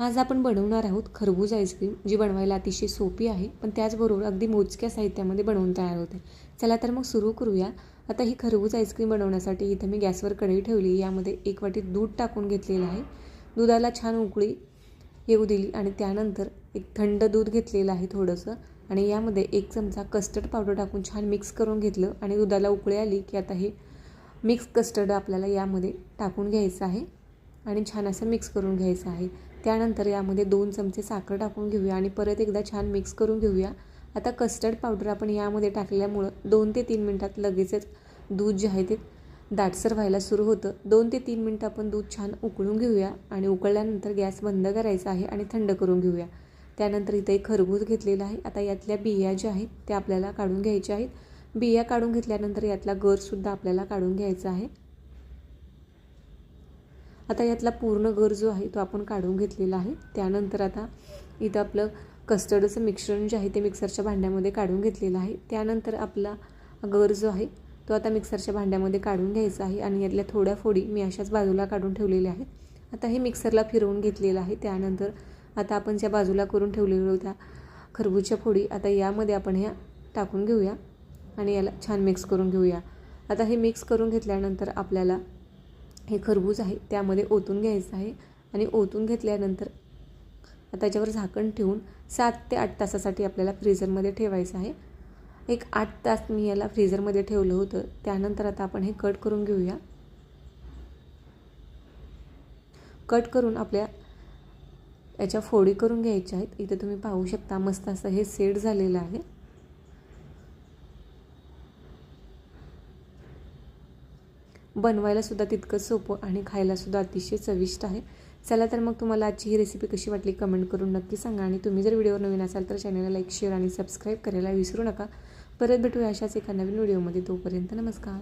आज आपण बनवणार आहोत खरबूज आईस्क्रीम जी बनवायला अतिशय सोपी आहे पण त्याचबरोबर अगदी मोजक्या साहित्यामध्ये बनवून तयार होते. चला तर मग सुरू करूया. आता ही खरबूज आईस्क्रीम बनवण्यासाठी इथं मी गॅसवर कढई ठेवली यामध्ये एक वाटी दूध टाकून घेतलेलं आहे. दुधाला छान उकळी येऊ दिली आणि त्यानंतर एक थंड दूध घेतलेलं आहे थोडंसं आणि यामध्ये एक चमचा कस्टर्ड पावडर टाकून छान मिक्स करून घेतलं आणि दुधाला उकळी आली की आता हे मिक्स कस्टर्ड आपल्याला यामध्ये टाकून घ्यायचं आहे आणि छान असं मिक्स करून घ्यायचं आहे. त्यानंतर यामध्ये दोन चमचे साखर टाकून घेऊया आणि परत एकदा छान मिक्स करून घेऊया. आता कस्टर्ड पावडर आपण यामध्ये टाकल्यामुळं दोन ते तीन मिनटात लगेचच दूध जे आहे ते दाटसर व्हायला सुरू होतं. दोन ते तीन मिनटं आपण दूध छान उकळून घेऊया आणि उकळल्यानंतर गॅस बंद करायचा आहे आणि थंड करून घेऊया. त्यानंतर इथं एक खरबूज घेतलेला आहे. आता यातल्या बिया ज्या आहेत त्या आपल्याला काढून घ्यायच्या आहेत. बिया काढून घेतल्यानंतर यातला गरसुद्धा आपल्याला काढून घ्यायचा आहे. आता यातला पूर्ण गर जो आहे तो आपण काढून घेतलेला आहे. त्यानंतर आता इथं आपलं कस्टर्डचं मिश्रण जे आहे ते मिक्सरच्या भांड्यामध्ये काढून घेतलेलं आहे. त्यानंतर आपला गर जो आहे तो आता मिक्सरच्या भांड्यामध्ये काढून घ्यायचा आहे आणि यातल्या थोड्या फोडी मी अशाच बाजूला काढून ठेवलेल्या आहेत. आता हे मिक्सरला फिरवून घेतलेलं आहे. त्यानंतर आता आपण ज्या बाजूला करून ठेवलेल्या होत्या खरबूजच्या फोडी आता यामध्ये आपण ह्या टाकून घेऊया आणि याला छान मिक्स करून घेऊया. आता हे मिक्स करून घेतल्यानंतर आपल्याला हे खरबूज आहे त्यामध्ये ओतून घ्यायचं आहे आणि ओतून घेतल्यानंतर त्याच्यावर झाकण ठेवून सात ते आठ तासासाठी आपल्याला फ्रीझरमध्ये ठेवायचं आहे. एक आठ तास मी याला फ्रीझरमध्ये ठेवलं होतं त्यानंतर आता आपण हे कट करून घेऊया. कट करून आपल्या याच्या फोडी करून घ्यायच्या आहेत. इथे तुम्ही पाहू शकता मस्त असं हे सेट झालेलं आहे. बनवायलासुद्धा तितकं तितकंच सोपं आणि खायलासुद्धा अतिशय चविष्ट आहे. चला तर मग तुम्हाला आजची ही रेसिपी कशी वाटली कमेंट करून नक्की सांगा आणि तुम्ही जर व्हिडिओवर नवीन असाल तर चॅनलला लाईक शेअर आणि सबस्क्राईब करायला विसरू नका. परत भेटूया अशाच एका नवीन व्हिडिओमध्ये तोपर्यंत नमस्कार.